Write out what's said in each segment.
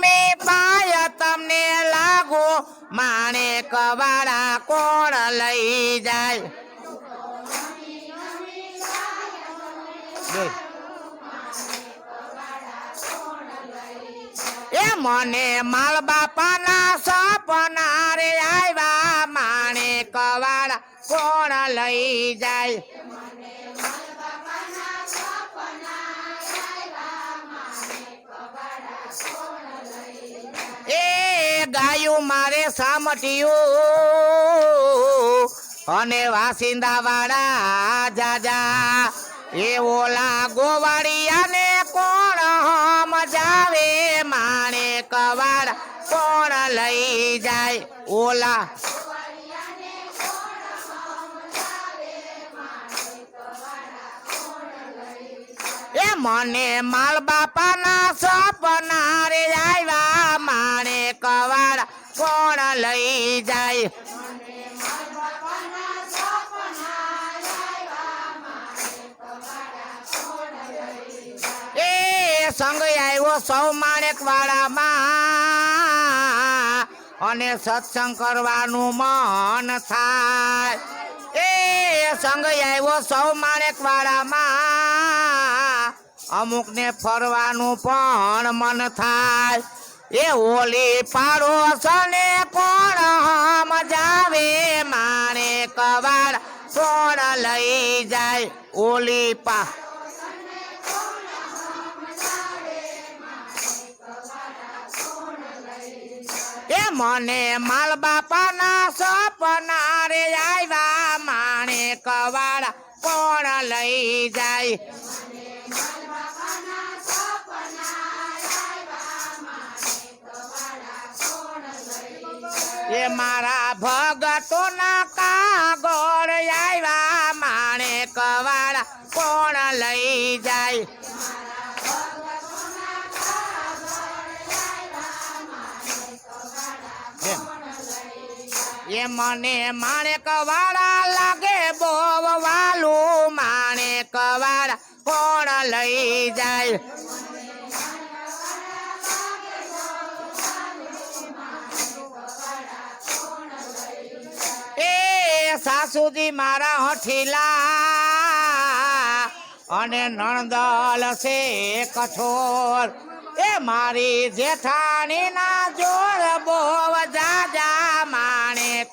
સ્વામી પાય તમને લાગો, માણે કવાળા કોણ લઈ જાય? એ મને માલ બાપાના સપના રે આવ્યા માણે કવાળા કોણ લઈ જાય? ગાયું મારે અને વાસિંદા વાળા જાજા, એ ઓલા ગોવાળિયાને કોણ મજાવે માણે કવાડ કોણ લઈ જાય? ઓલા મને માલ બાપાના સપના સૌ માણેક વાળામાં અને સત્સંગ કરવાનું મન થાય. એ સંગ આવ્યો સૌ માણેક વાળામાં. અમુક ને ફરવાનું પણ મન થાય. એ ઓલી પાડોશને કોણ મજાવે મારે કવાડ સોણ લઈ જાય ઓલી પા મને માલ બાપાના સપના રે આવ્યા માણે કવાડા કોણ લઈ જાય? એ મારા ભગતોના કાગળ આવ્યા માણે કવાડા કોણ લઈ જાય? મને માણે કવાડા લાગે, બોવ વાલું માણે કવાળા કોણ લઈ જાય? સાસુજી મારા હઠીલા અને નણદલ છે કઠોર. એ મારી જેઠાણી ના જોર બોવ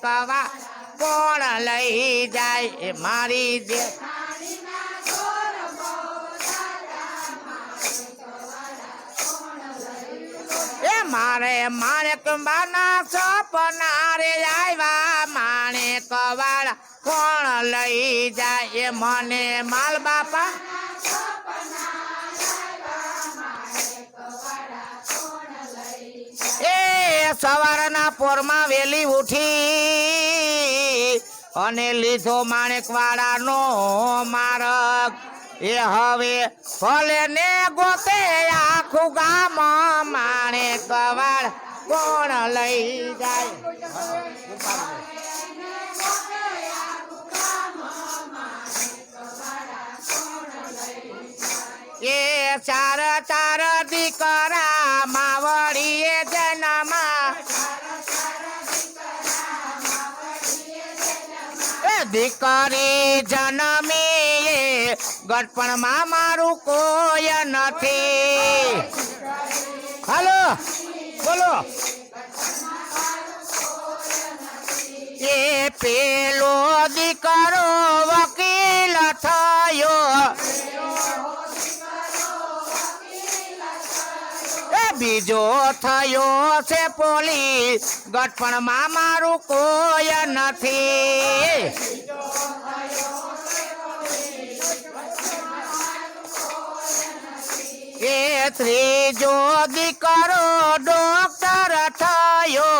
કવા કોણ લઈ જાય મારી જે એ મારે માણે કંબાના સપના રે આવ્યા માણે કવાડા કોણ લઈ જાય? મને માલ બાપા. એ સવારના પોરમાં વેલી ઉઠી અને લીધો માણેક વાળાનો મારક એ હવે ભલે ને ગોતે આખું ગામ માણે કવાડ કોણ લઈ જાય? એ દીકરી જન્મી ગટપણમાં મારું કોઈ નથી. હાલો બોલો. એ પેલો દીકરો વકીલ બીજો થયો છે પોલીસ. ગઠપણમાં મારું કોઈ નથી. એ ત્રીજો દીકરો ડોક્ટર થયો.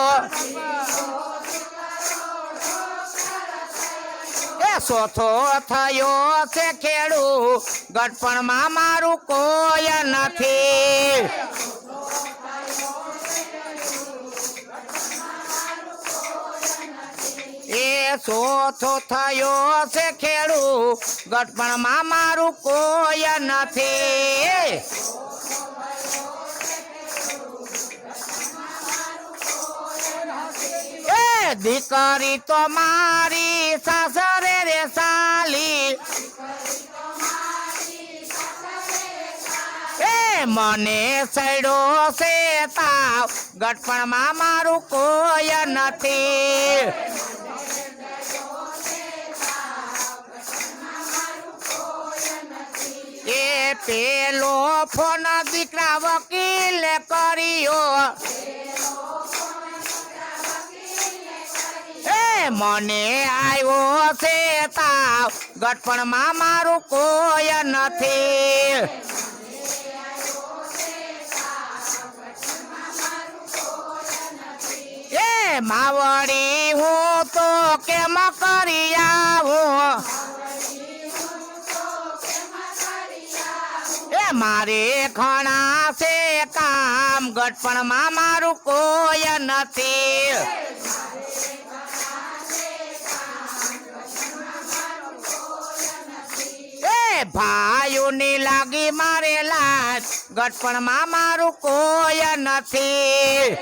ચોથો થયો છે ખેડૂ ગટપણમાં મારું કોઈ નથી. ચોથો થયો છે ખેડૂ ગટપણમાં મારું કોઈ નથી. દીકરી તો મારી સાસરે રે સાલી મને સડો છે તાવ ગટપણમાં મારું કોઈ નથી. પેલો ફોન દીકરા વકીલે કર્યો. મને આવ્યો છે તાવ. ગટપણમાં મારું કોઈ નથી. એ માવડી, હું તો કેમ કરી મારે ઘણા છે કામ ગટપણમાં મારું કોઈ નથી. ભાઈઓની લાગી મારે લાજ ગટપણમાં મારું કોઈ નથી.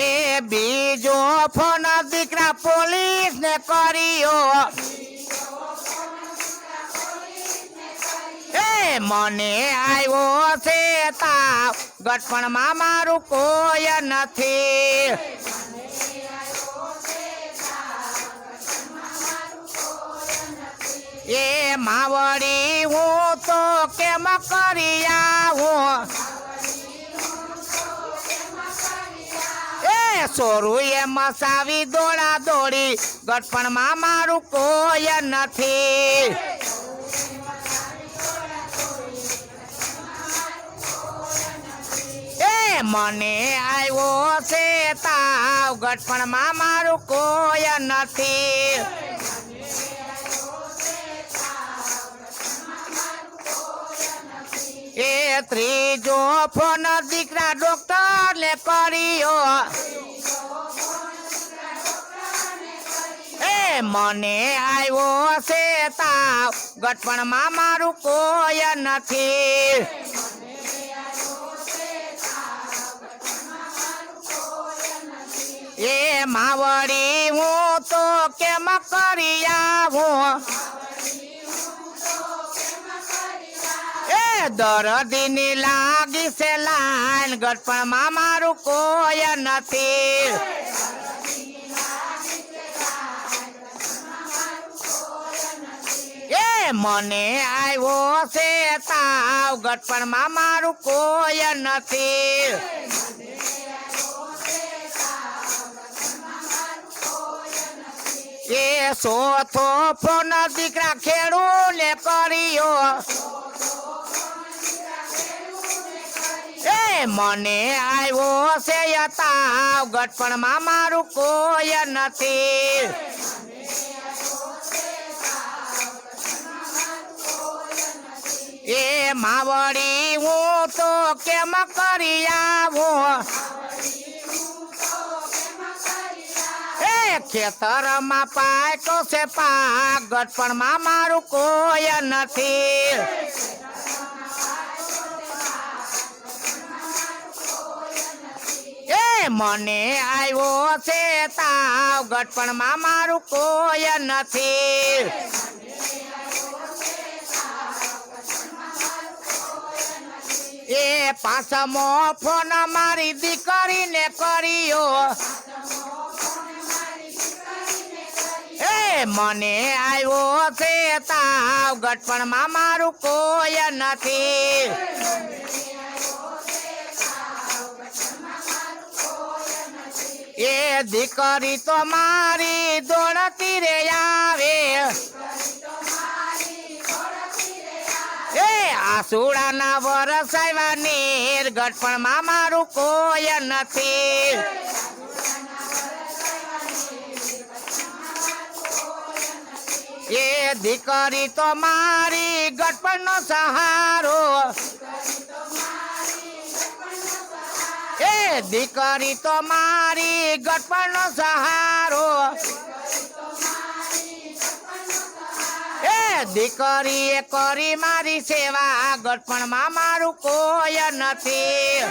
એ બીજો ફોન દીકરા પોલીસ ને કર્યો મને આવ્યો છે તાવ. ગટપણમાં મારું કોઈ નથી. એ માવડી, હું તો કેમ કરી આવું? સોરું એ મસાવી દોડા દોડી. ગટપણમાં મારું કોઈ નથી. એ મને આવ્યો છે તાવ. ગટપણમાં મારું કોઈ નથી. એ ત્રીજો ફોન દીકરા ડોક્ટર ને કર્યો એ મને આવ્યો છે તાવ ગટપણમાં મારું કોઈ નથી. એ માવડી, હું તો કેમ કરી આવું? દરદીની લાગી છે લાઈન ગટપણમાં મારું કોઈ નથી. એ મને આવ્યો છે તાવ ગટપણમાં મારું કોઈ નથી. એ સોથો ફોન દીકરા ખેડૂ ને કર્યો. મને આવ્યો છે તાવ ગટપણમાં મારું કોઈ નથી. એ માવડી, હું તો કેમ કરી આવું? એ ખેતરમાં પાકો છે પાક ગટપણમાં મારું કોઈ નથી. મને આવ્યો છે તાવ, ગટપણમાં મારું કોઈ નથી. એ પાછમો ફોન મારી દીકરીને કર્યો. એ મને આવ્યો છે તાવ, ગટપણમાં મારું કોઈ નથી. એ દીકરી તો મારી દોડતી રે આવે. એ આસુડાના વરસાવ્યા નીર ગટપણમાં મારું કોઈ નથી. એ દીકરી તો મારી ગટપણનો સહારો. દીકરી તો મારી ગટપણનો સહારો. એ દીકરીએ કરી મારી સેવા ગટપણમાં મારું કોઈ નથી.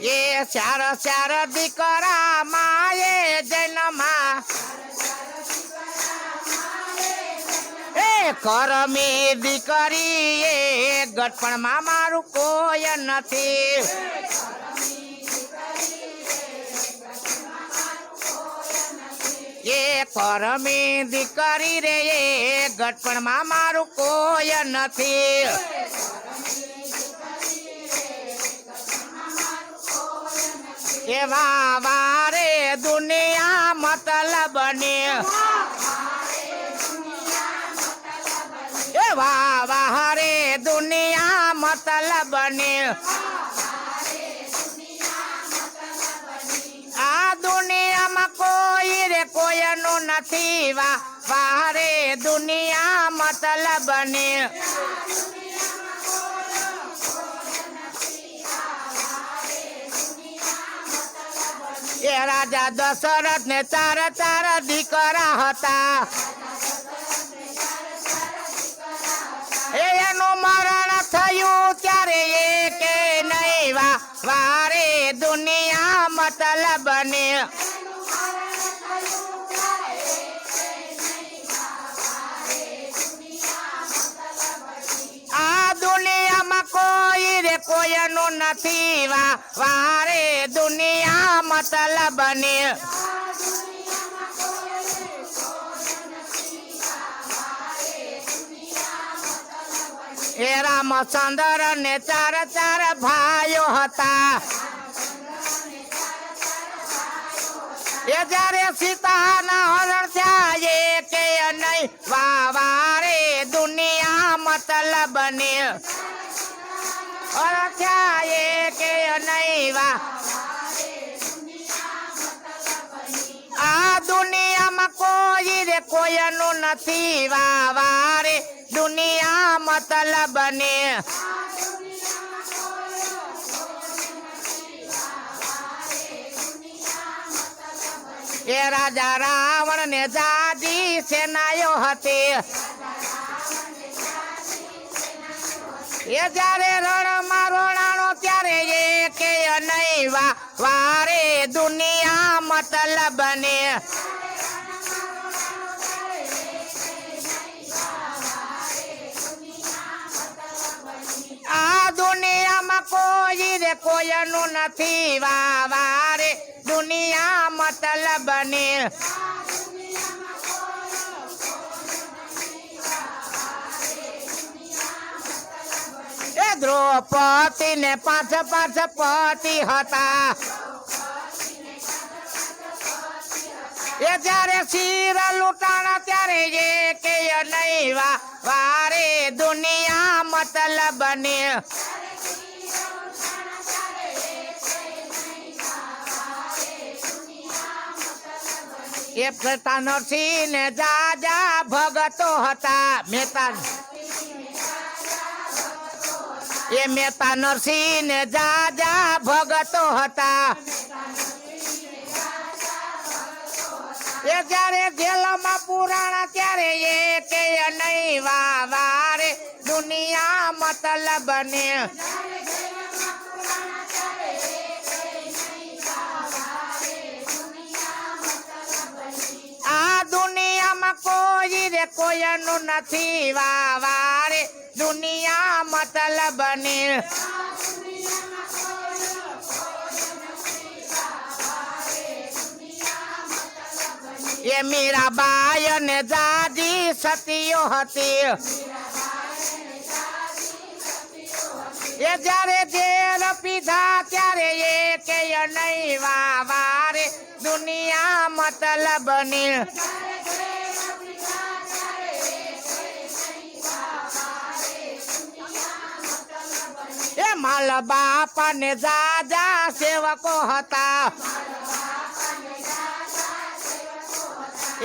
એ ચાર ચાર દીકરા માએ જન્મા. કરમી દીકરી એ ગટપણમાં મારું કોઈ નથી. એ કરમી દીકરી રે, એ ગટપણમાં મારું કોઈ નથી. એવા વારે દુનિયા મતલબ ને એવા વારે દુનિયા મતલબ ને આ દુનિયામાં કોઈ રે કોઈનું નથી. વા વારે દુનિયા મતલબ ને એ રાજા દશરથ ને ચાર ચાર દીકરા હતા. એનું મરણ થયું ત્યારે એ કે નહીં વારે દુનિયા મતલબ ને. આ દુનિયામાં કોઈ રે કોઈનું નથી વારે દુનિયા મતલબ ને. એ રામચંદ્ર ને ચાર ચાર ભાઈઓ હતા એ જ્યારે સીતાના હરણ થયા એ કે નહીં વા વારે દુનિયા મતલબ ને હરણ થયા એ કે નહીં વા આ દુનિયામાં કોઈ રે કોઈનું નથી વા વારે દુનિયા મતલબ ને એ રાજા રાવણ ને જાજી સેનાયો હતી એ જ્યારે રણમાં રોણાણો ત્યારે એ કે નહીં વા વારે દુનિયા મતલબ ને કોઈનું નથી વાવારે. દુનિયા મતલબ ને દ્રૌપદી ને પાંચ પાંચ પતિ હતા. એ જ્યારે શિર લૂંટાણા ત્યારે એ કે નહીં વારે દુનિયા મતલબ ને એ કરતા નરસિંહ ને જાજા ભગતો હતા. મહેતા એ મહેતા નરસિંહ ને જાજા ભગતો હતા. એ જ્યારે જેલમાં પુરાણા ત્યારે એ કે નહીં વાવારે દુનિયા મતલબ ને દુનિયામાં કોઈ રે કોઈનું નથી વાવારે દુનિયા મતલબ ને એ મીરાબાઈ અને દાદી સતીઓ હતી. એ જ્યારે જેલ પીધા ત્યારે એ કે નહીં વાવારે દુનિયા મતલબ એ માલ બાપ ને જાજા સેવકો હતા.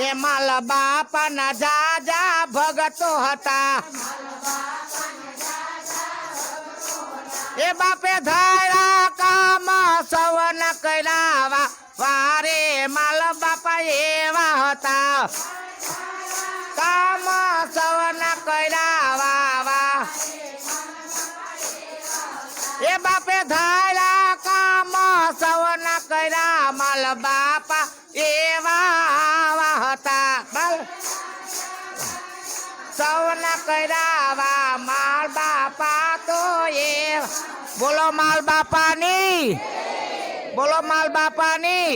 એ માલ બાપના જાજા ભગતો હતા. એ બાપે ધારા કામ સવન કર્યા વારે માલ બાપા એવા હતા. કામ સવના બાપે ધારા કામ સવન કર્યા માલ બાપા. એવા હતા. બલ. સવન કર્યા માલ બાપા તો એ. બોલો માલ બાપાની. બોલો માલ બાપાની.